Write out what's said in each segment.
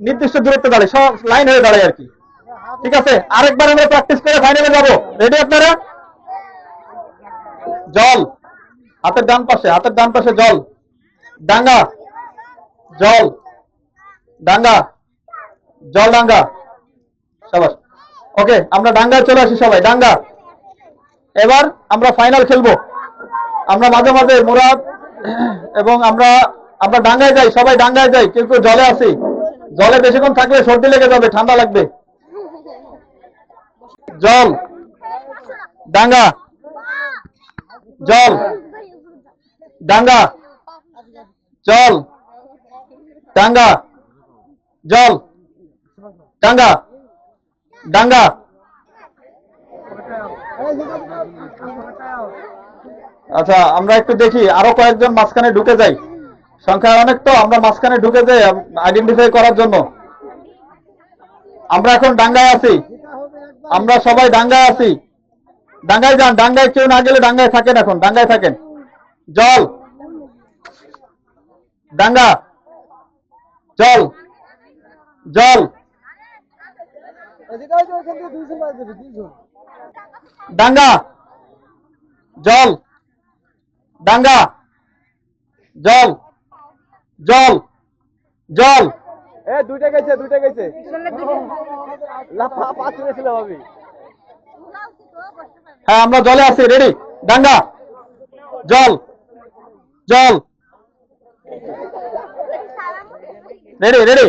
নির্দিষ্ট দূরত্বে দাঁড়ায়, সব লাইন হয়ে দাঁড়ায় আর কি ঠিক আছে? আরেকবার আমরা প্র্যাকটিস করে ফাইনালে যাব। রেডি আপনারা? জল। হাতের ডান পাশে, হাতের ডান পাশে জল। ডাঙ্গা। জল। ডাঙ্গা। জল ডাঙ্গা। সবাস। ওকে, আমরা ডাঙ্গায় চলে আসি সবাই। ডাঙ্গা। এবার আমরা ফাইনাল খেলব। আমরা মাঝে মাঝে মুরাদ এবং আমরা আমরা ডাঙ্গায় যাই, সবাই ডাঙ্গায় যাই, কেউ কেউ জলে আসি। জলে বেশিক্ষণ থাকলে সর্দি লেগে যাবে, ঠান্ডা লাগবে। জল। ডাঙ্গা জল। ডাঙ্গা জল। ডাঙ্গা জল। ডাঙ্গা ডাঙ্গা আচ্ছা আমরা একটু দেখি, আরও কয়েকজন মাঝখানে ঢুকে যাই সংখ্যা অনেক তো, আমরা মাঝখানে ঢুকে যাই আইডেন্টিফাই করার জন্য। আমরা এখন ডাঙ্গায় আছি। আমরা সবাই ডাঙ্গায় আছি। ডাঙ্গায় যান, ডাঙ্গায় কেউ না গেলে ডাঙ্গায় থাকেন এখন, ডাঙ্গায় থাকেন। জল। ডাঙ্গা। জল। জল। ডাঙ্গা। জল। ডাঙ্গা। জল। জল জল। এ দুইটা গেছে দুইটা গেছে। হ্যাঁ আমরা জলে আছি রেডি ডাঙ্গা জল জল। রেডি রেডি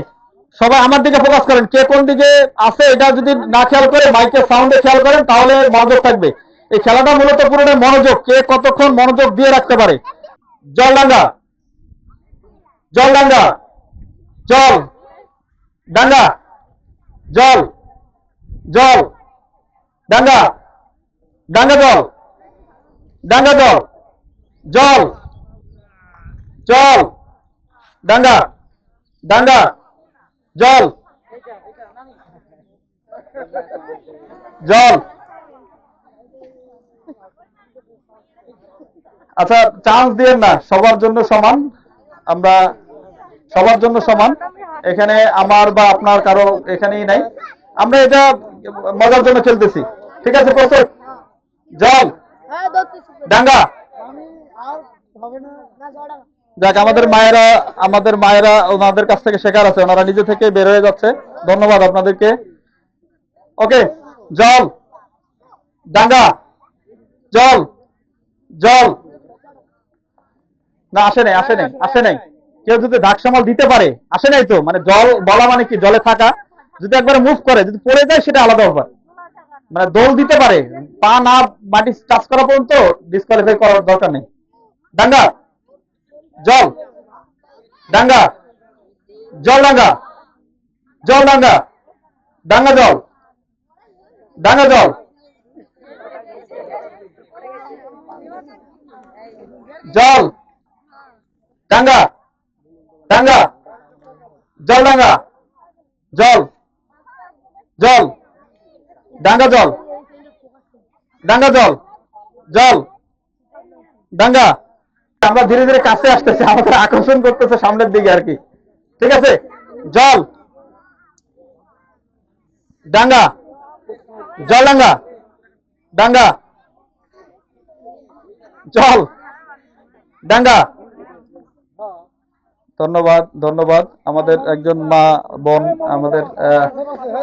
সবাই আমার দিকে ফোকাস করেন। কে কোন দিকে আছে এটা যদি না খেয়াল করে মাইকের সাউন্ডে খেয়াল করেন তাহলে মনোযোগ থাকবে। এই খেলাটা মূলত পুরোটাই মনোযোগ কে কতক্ষণ মনোযোগ দিয়ে রাখতে পারে। জল ডাঙ্গা জল ডাঙ্গা জল ডাঙ্গা জল জল ডাঙ্গা ডাঙ্গা জল ডাঙ্গা জল জল জল ডাঙ্গা ডাঙ্গা জল জল। আচ্ছা চান্স দিয়েন না, সবার জন্য সমান। আমরা সবার জন্য সমান। এখানে আমার বা আপনার কারও এখানেই নাই। আমরা এটা মজার জন্য খেলতেছি ঠিক আছে প্রস্তুত জল? ডাঙ্গা যাক আমাদের মায়েরা আমাদের মায়েরা ওনাদের কাছ থেকে শেখার আছে। ওনারা নিজে থেকে বের হয়ে যাচ্ছে। ধন্যবাদ আপনাদেরকে। ওকে জল? ডাঙ্গা জল? জল? না, আসে নাই আসে নাই আসে নাই। কেউ যদি ঢাক সামাল দিতে পারে, আসে নাই তো? মানে জল বলা মানে কি, জলে থাকা? যদি একবার মুভ করে, যদি পড়ে যায়, সেটা আলাদা ব্যাপার। মানে দোল দিতে পারে, পা না, মাটি টাচ করা পর্যন্ত ডিসকোয়ালিফাই করার দরকার নেই। ডাঙ্গা জল ডাঙ্গা জল ডাঙ্গা জল ডাঙ্গা ডাঙ্গা জল ডাঙ্গা জল। জল ডাঙ্গা ডাঙ্গা, জল ডাঙ্গা, জল জল, ডাঙ্গা জল ডাঙ্গা জল জল, ডাঙ্গা। আমরা ধীরে ধীরে কাছে আসতেছি, আমাদের আকর্ষণ করতেছে সামনের দিকে আর কি। ঠিক আছে? জল, ডাঙ্গা জল ডাঙ্গা ডাঙ্গা, জল, ডাঙ্গা। ধন্যবাদ ধন্যবাদ। আমাদের একজন মা, বোন, আমাদের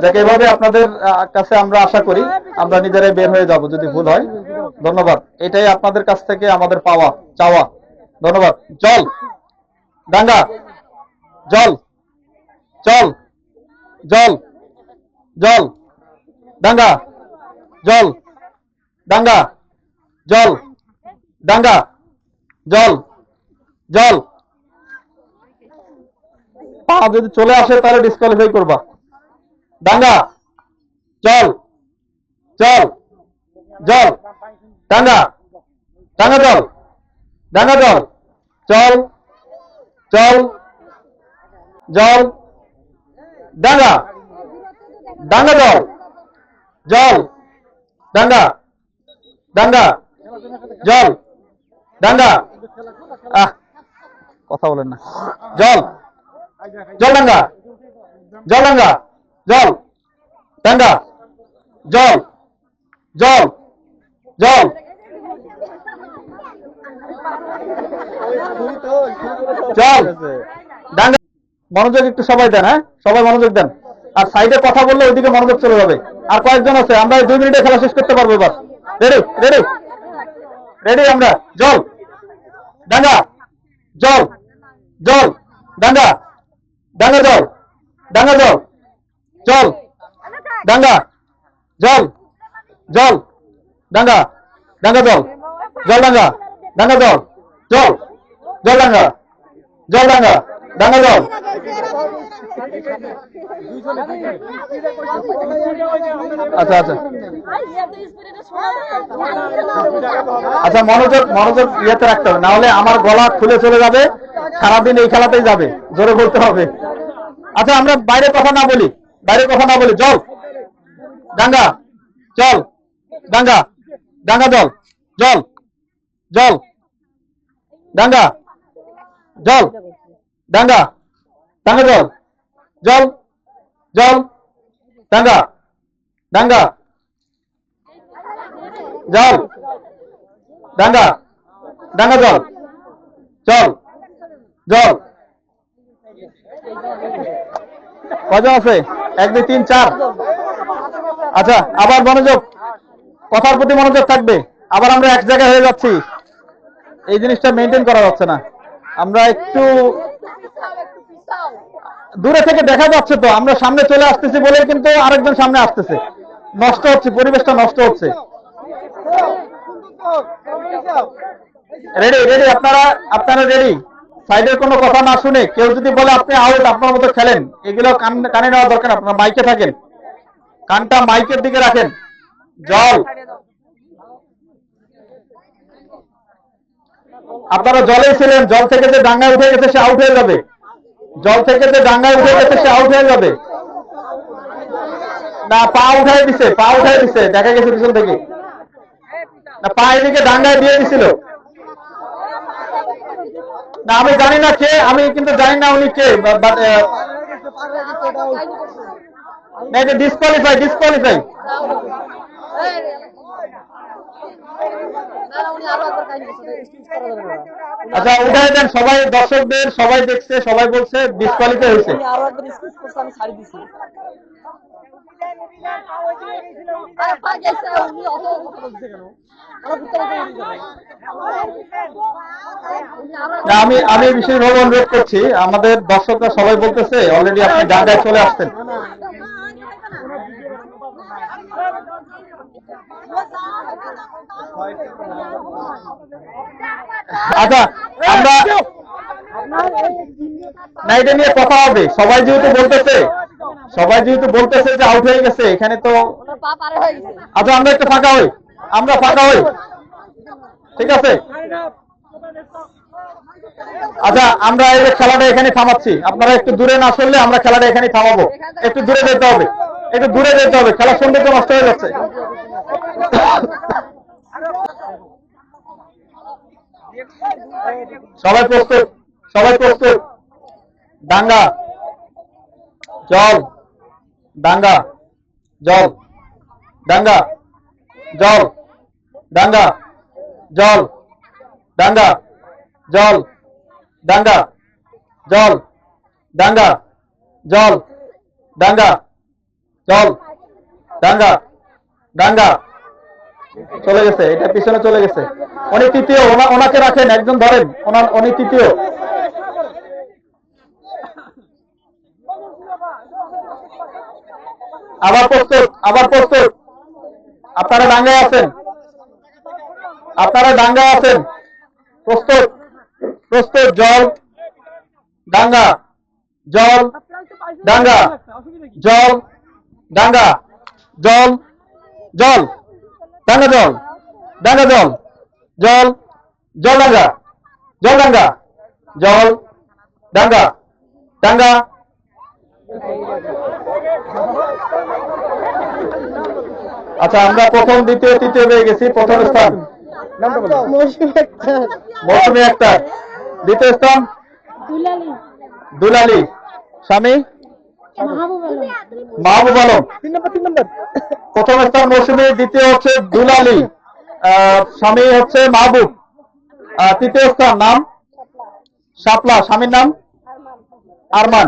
যাকে এভাবে আপনাদের কাছে আমরা আশা করি আমরা নিজেরাই বের হয়ে যাব যদি ভুল হয়। ধন্যবাদ। এটাই আপনাদের কাছ থেকে আমাদের পাওয়া, চাওয়া। ধন্যবাদ। জল। ডাঙ্গা জল। জল। জল। জল। ডাঙ্গা জল। ডাঙ্গা জল। ডাঙ্গা জল। জল। পা যদি চলে আসে, তাহলে ডিসকোয়ালিফাই করবা। ডাঙ্গা চল। চল। জল ডাঙ্গা ডাঙ্গা জল ডাঙ্গা জল চল। চল। জল ডাঙ্গা ডাঙ্গা জল জল ডাঙ্গা ডাঙ্গা জল ডাঙ্গা আহ, কথা বলেন না। জল জল ডাঙ্গা জল ডাঙ্গা জল। জল। জল। জল। ডাঙ্গা মনোযোগ একটু সবাই দেন হ্যাঁ? সবাই মনোযোগ দেন। আর সাইডে কথা বললে ওইদিকে মনোযোগ চলে যাবে। আর কয়েকজন আছে, আমরা দুই মিনিটে খেলা শেষ করতে পারব এবার। রেডি রেডি রেডি আমরা? জল। ডাঙ্গা জল। জল। ডাঙ্গা ডাঙ্গা জল ডাঙ্গা জল জল, ডাঙ্গা, জল জল, ডাঙ্গা ডাঙ্গা জল জল ডাঙ্গা ডাঙ্গা জল জল জল ডাঙ্গা জল ডাঙ্গা ডাঙ্গা জল। আচ্ছা আচ্ছা। আচ্ছা মনোযোগ মনোযোগ ইয়েতে রাখতে হবে। নাহলে আমার গলা খুলে চলে যাবে। সারাদিন এই খেলাতেই যাবে। জোরে করতে হবে। আচ্ছা আমরা বাইরে কথা না বলি। বাইরে কথা না বলি। জল। ডাঙ্গা জল। ডাঙ্গা ডাঙ্গা জল। জল। জল। ডাঙ্গা জল। ডাঙ্গা ডাঙ্গা জল। জল। জল। ডাঙ্গা ডাঙ্গা জল। ডাঙ্গা ডাঙ্গা জল। জল। জল। কজন আছে? এক, দুই, তিন, চার। আচ্ছা আবার মনোযোগ। কথার প্রতি মনোযোগ থাকবে। আবার আমরা এক জায়গায় হয়ে যাচ্ছি। এই জিনিসটা মেনটেন করা যাচ্ছে না। আমরা একটু দূরে থেকে দেখা যাচ্ছে তো। আমরা সামনে চলে আসতেছি বলে কিন্তু আরেকজন সামনে আসতেছে। নষ্ট হচ্ছে, পরিবেশটা নষ্ট হচ্ছে। রেডি রেডি আপনারা আপনারা রেডি সাইডের কোনো কথা না শুনে কেউ যদি বলে, আপনি আউট আপনার মতো খেলেন। এগুলো কানে নেওয়া দরকার আপনারা মাইকে থাকেন। কানটা মাইকের দিকে রাখেন। জল। আপনারা জলে ছিলেন, জল থেকে যে ডাঙ্গায় উঠে গেছে, সে আউট হয়ে যাবে। জল থেকে যে ডাঙ্গায় উঠে গেছে, সে আউট হয়ে যাবে। না, পা উঠাই দিছে, পা উঠাই দিছে। দেখা গেছে পিছন থেকে। না, পা এদিকে ডাঙ্গায় দিয়ে দিছিল। না, আমি জানি না কে, আমি কিন্তু জানি না উনি কে ডিসকোয়ালিফাই না, এটা ডিসকোয়ালিফাই ডিসকোয়ালিফাই আচ্ছা উঠাই দেন সবাই দর্শকদের সবাই দেখছে সবাই বলছে ডিসকোয়ালিফাই হয়েছে। স্কুল করছে আমি আমি আমি বিশেষভাবে অনুরোধ করছি। আমাদের দর্শকরা সবাই বলতেছে অলরেডি আপনি ডাঙ্গায় চলে আসছেন। আচ্ছা আমরা না এটা নিয়ে কথা হবে। সবাই যেহেতু বলতেছে সবাই যেহেতু বলতেছে যে আউট হয়ে গেছে এখানে তো আচ্ছা আমরা একটু ফাঁকা হই। আমরা ফাঁকা হই। ঠিক আছে? আচ্ছা আমরা এই খেলাটা এখানে থামাচ্ছি। আপনারা একটু দূরে না সরলে আমরা খেলাটা এখানে থামাবো। একটু দূরে যেতে হবে। একটু দূরে যেতে হবে। খেলার সৌন্দর্য নষ্ট হয়ে যাচ্ছে। সবাই প্রস্তুত সবাই প্রস্তুত। ডাঙ্গা জল ডাঙ্গা জল ডাঙ্গা জল ডাঙ্গা জল ডাঙ্গা জল ডাঙ্গা জল ডাঙ্গা জল ডাঙ্গা জল ডাঙ্গা ডাঙ্গা চলে গেছে, এটা পিছনে চলে গেছে। উনি তৃতীয় ওনাকে রাখেন, একজন ধরেন, ওনার উনি তৃতীয়। আবার প্রস্তুত আবার প্রস্তুত। আপনারা ডাঙ্গায় আছেন। আপনারা ডাঙ্গায় আছেন। প্রস্তুত প্রস্তুত, জল ডাঙ্গা জল ডাঙ্গা জল ডাঙ্গা জল জল। ডাঙ্গা জল ডাঙ্গা জল জল জল ডাঙ্গা জল ডাঙ্গা জল ডাঙ্গা ডাঙ্গা। আচ্ছা আমরা প্রথম দ্বিতীয় তৃতীয় পেয়ে গেছি প্রথম স্থান। মৌসুমী আক্তার। দ্বিতীয় স্থান? দুলালি। স্বামী? মাহবুব আলম। তিন নম্বর তিন নম্বর। প্রথম স্থান মৌসুমী দ্বিতীয় হচ্ছে দুলালি আহ, স্বামী হচ্ছে মাহবুব। আহ, তৃতীয় স্থান নাম? শাপলা স্বামীর নাম? আরমান।